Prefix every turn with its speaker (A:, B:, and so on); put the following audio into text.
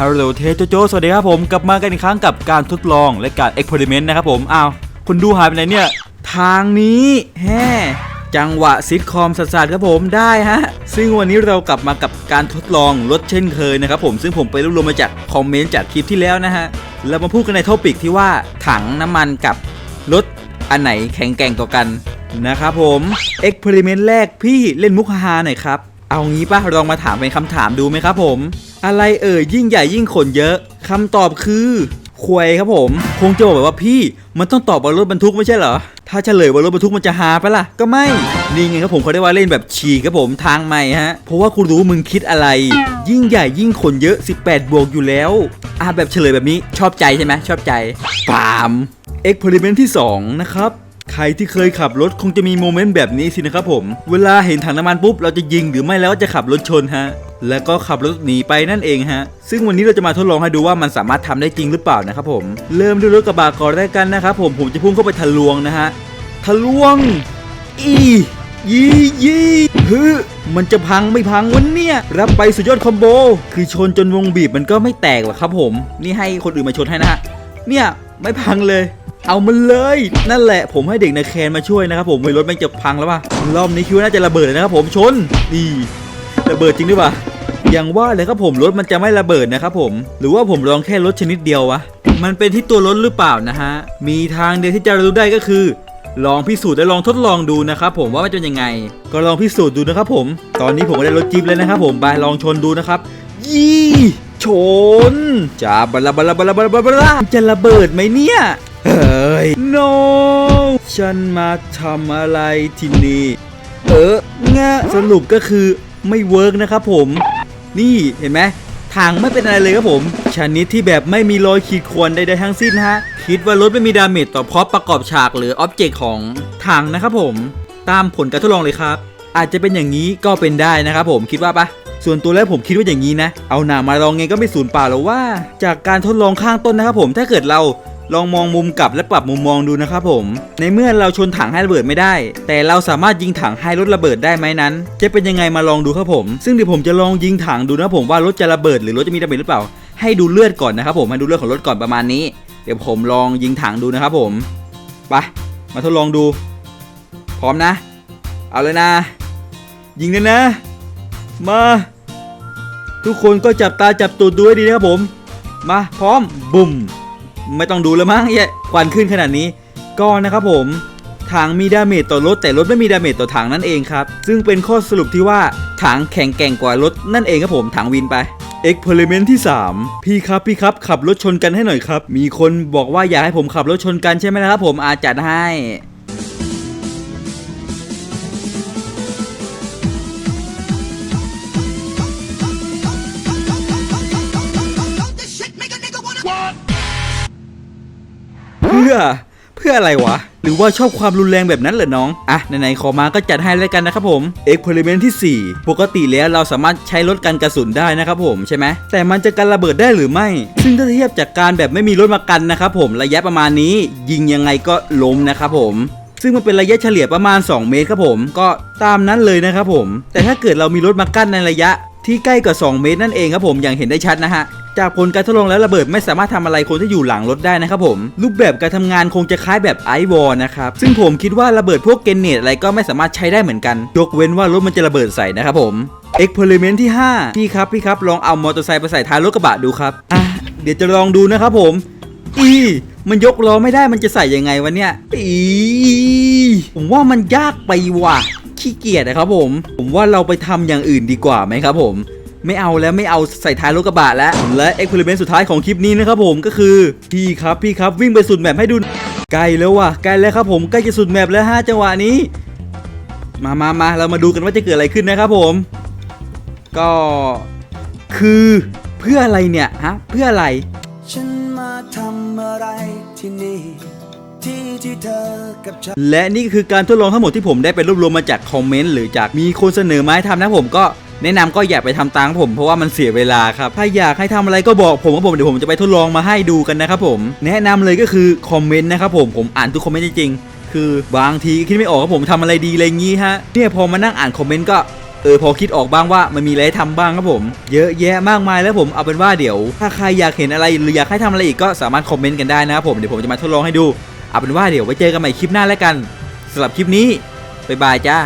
A: ฮัลโหลเทโจโจสวัสดีครับผมกลับมากันอีกครั้งกับการทดลองและการเอ็กเพร์เมนต์นะครับผมอ้าวคุณดูหายไปไหนเนี่ย ทางนี้แฮ่จังหวะซิทคอมสัสๆครับผมได้ฮะ ซึ่งวันนี้เรากลับมากับการทดลองรถเช่นเคยนะครับผมซึ่งผมไปรวบรวมมาจากคอมเมนต์จากคลิปที่แล้วนะฮะเรามาพูดกันในท็อปิกที่ว่าถังน้ำมันกับรถอันไหนแข็งแกร่งต่อกันนะครับผมเอ็กเพร์เมนต์แรกพี่เล่นมุกฮาหน่อยครับ เอางี้ป่ะลองมาถามเป็นคำถามดูไหมครับผม อะไรเอ่ยยิ่งใหญ่ยิ่งขนเยอะคำตอบคือควยครับผม คงจะบอกแบบว่าพี่มันต้องตอบว่ารถบรรทุกไม่ใช่เหรอ ถ้าเฉลยว่ารถบรรทุกมันจะหาไปะล่ะ ก็ไม่ นี่ไงครับผมเขาได้ว่าเล่นแบบฉีกครับผมทางใหม่ฮะ เพราะว่ากูรู้มึงคิดอะไร ยิ่งใหญ่ยิ่งขนเยอะ 18 บวกอยู่แล้ว อ่าแบบเฉลยแบบนี้ชอบใจใช่ไหมชอบใจปามเอ็กเพร์เมนต์ที่สองนะครับ ใครที่เคยขับรถคงจะมีโมเมนต์แบบนี้สินะครับผม เวลาเห็นถังน้ำมันปุ๊บเราจะยิงหรือไม่แล้วจะขับรถชนฮะ แล้วก็ขับรถหนีไปนั่นเองฮะ ซึ่งวันนี้เราจะมาทดลองให้ดูว่ามันสามารถทำได้จริงหรือเปล่านะครับผม เริ่มด้วยรถกระบะก่อนได้กันนะครับผมผมจะพุ่งเข้าไปทะลวงนะฮะ ทะลวง อียี่ยี่ฮึมันจะพังไม่พังวันเนี่ยรับไปสุดยอดคอมโบ คือชนจนวงบีบมันก็ไม่แตกหรอกครับผม นี่ให้คนอื่นมาชนให้นะฮะ เนี่ยไม่พังเลย เอามันเลย นั่นแหละผมให้เด็กในแคนมาช่วยนะครับผมไม่รถแม่งจะพังแล้วป่ะรอบนี้คิดว่าน่าจะระเบิดเลยนะครับผมชนนี่ระเบิดจริงหรือเปล่าอย่างว่าเลยครับผมรถมันจะไม่ระเบิดนะครับผม หรือว่าผมลองแค่รถชนิดเดียววะมันเป็นที่ตัวรถหรือเปล่านะฮะมีทางเดียวที่จะรู้ได้ก็คือ ลองพิสูจน์และลองทดลองดูนะครับผมว่ามันจะยังไง ก็ลองพิสูจน์ดูนะครับผม ตอนนี้ผมก็ได้รถจิ๊บแล้วนะครับผมไปลองชนดูนะครับ ยี่ชนจ้าบลาบลาบลาบลาบลาบลาจะระเบิดไหมเนี่ย เฮ้ย no ฉันมาทำอะไรที่นี่ เอองะสรุปก็คือไม่เวิร์กนะครับผม นี่เห็นไหมทางไม่เป็นอะไรเลยครับผม ชนิดที่แบบไม่มีรอยขีดข่วนใดๆทั้งสิ้นฮะ คิดว่ารถไม่มีดาเมจต่อพร็อพประกอบฉากหรืออ็อบเจกต์ของทางนะครับผม ตามผลการทดลองเลยครับ อาจจะเป็นอย่างนี้ก็เป็นได้นะครับผมคิดว่าปะส่วนตัวแล้วผมคิดว่าอย่างนี้นะ เอาหนามาลองไงก็ไม่สูญเปล่าหรอกว่า จากการทดลองข้างต้นนะครับผมถ้าเกิดเรา ลองมองมุมกลับและปรับมุมมองดูนะครับผม ในเมื่อเราชนถังให้ระเบิดไม่ได้ แต่เราสามารถยิงถังให้รถระเบิดได้ไหมนั้น จะเป็นยังไงมาลองดูครับผม ซึ่งเดี๋ยวผมจะลองยิงถังดูนะผมว่ารถจะระเบิดหรือรถจะมีดาเมจหรือเปล่า ให้ดูเลือดก่อนนะครับผมให้ดูเลือดของรถก่อนประมาณนี้ เดี๋ยวผมลองยิงถังดูนะครับผมไปมาทดลองดู พร้อมนะ เอาเลยนะ ยิงเลยนะ มา ทุกคนก็จับตาจับตูดดูให้ดีนะครับผม มาพร้อมบุ่ม ไม่ต้องดูแล้วมั้งแย่ควันขึ้นขนาดนี้ ก็นะครับผมถังมีดาเมจต่อรถแต่รถไม่มีดาเมจต่อถังนั่นเองครับ ซึ่งเป็นข้อสรุปที่ว่าถังแข็งแกร่งกว่ารถนั่นเองครับผมถังวินไปเอ็กเพร์เมนที่ 3 พี่ครับพี่ครับขับรถชนกันให้หน่อยครับ มีคนบอกว่าอยากให้ผมขับรถชนกันใช่ไหมนะครับผมอาจัดให้ อ เพื่ออะไรวะ หรือว่าชอบความรุนแรงแบบนั้นเหรอน้อง อะไหนๆขอมาก็จัดให้แล้วกันนะครับผมเอ็กเพร์เมนที่ 4 ปกติแล้วเราสามารถใช้รถกันกระสุนได้นะครับผมใช่ไหมแต่มันจะกันระเบิดได้หรือไม่ ซึ่งถ้าเทียบจากการแบบไม่มีรถมากันนะครับผมระยะประมาณนี้ยิงยังไงก็ล้มนะครับผมซึ่งมันเป็นระยะเฉลี่ยประมาณ 2 เมตรครับผมก็ตามนั้นเลยนะครับผม แต่ถ้าเกิดเรามีรถมากั้นในระยะที่ใกล้กว่า 2 เมตรนั่นเองครับผมอย่างเห็นได้ชัดนะฮะ จากผลการทดลองแล้วระเบิดไม่สามารถทำอะไรคนที่อยู่หลังรถได้นะครับผม รูปแบบการทำงานคงจะคล้ายแบบไอวอลนะครับ ซึ่งผมคิดว่าระเบิดพวกเกนเนตอะไรก็ไม่สามารถใช้ได้เหมือนกัน ยกเว้นว่ารถมันจะระเบิดใส่นะครับผมเอ็กเพร์เมนต์ที่ 5 พี่ครับพี่ครับลองเอามอเตอร์ไซค์ไปใส่ท้ายรถกระบะดูครับอะเดี๋ยวจะลองดูนะครับผม อีมันยกล้อไม่ได้มันจะใส่ยังไงวะเนี่ยอีผมว่ามันยากไปว่ะขี้เกียจนะครับผม ผมว่าเราไปทำอย่างอื่นดีกว่าไหมครับผม ไม่เอาแล้วไม่เอาใส่ท้ายรถกระบะแล้ว และเอ็กเพร์เมนต์สุดท้ายของคลิปนี้นะครับผมก็คือ พี่ครับพี่ครับวิ่งไปสุดแมปให้ดูใกล้แล้วว่ะใกล้แล้วครับผมใกล้จะสุดแมปแล้วฮะจังหวะนี้ มามามาเรามาดูกันว่าจะเกิดอะไรขึ้นนะครับผม ก็คือเพื่ออะไรเนี่ยฮะเพื่ออะไร
B: ฉันมาทำอะไรที่นี่ที่ที่เธอกับฉัน
A: และนี่ก็คือการทดลองทั้งหมดที่ผมได้ไปรวบรวมมาจากคอมเมนต์หรือจากมีคนเสนอมาให้ทำนะผมก็ แนะนำก็อย่าไปทำตามผมเพราะว่ามันเสียเวลาครับ ถ้าอยากให้ทำอะไรก็บอกผมครับผมเดี๋ยวผมจะไปทดลองมาให้ดูกันนะครับผม แนะนำเลยก็คือคอมเมนต์นะครับผมผมอ่านทุกคอมเมนต์จริงๆคือบางทีคิดไม่ออกว่าผมทำอะไรดีอะไรงี้ฮะเนี่ยพอมานั่งอ่านคอมเมนต์ก็เออพอคิดออกบ้างว่ามันมีอะไรให้ทำบ้างครับผม เยอะแยะมากมายแล้วผมเอาเป็นว่าเดี๋ยว ถ้าใครอยากเห็นอะไรหรืออยากให้ทำอะไรอีกก็สามารถคอมเมนต์กันได้นะครับผมเดี๋ยวผมจะมาทดลองให้ดูเอาเป็นว่าเดี๋ยวไว้เจอกันใหม่คลิปหน้าแล้วกันสำหรับคลิปนี้บ๊ายบายจ้า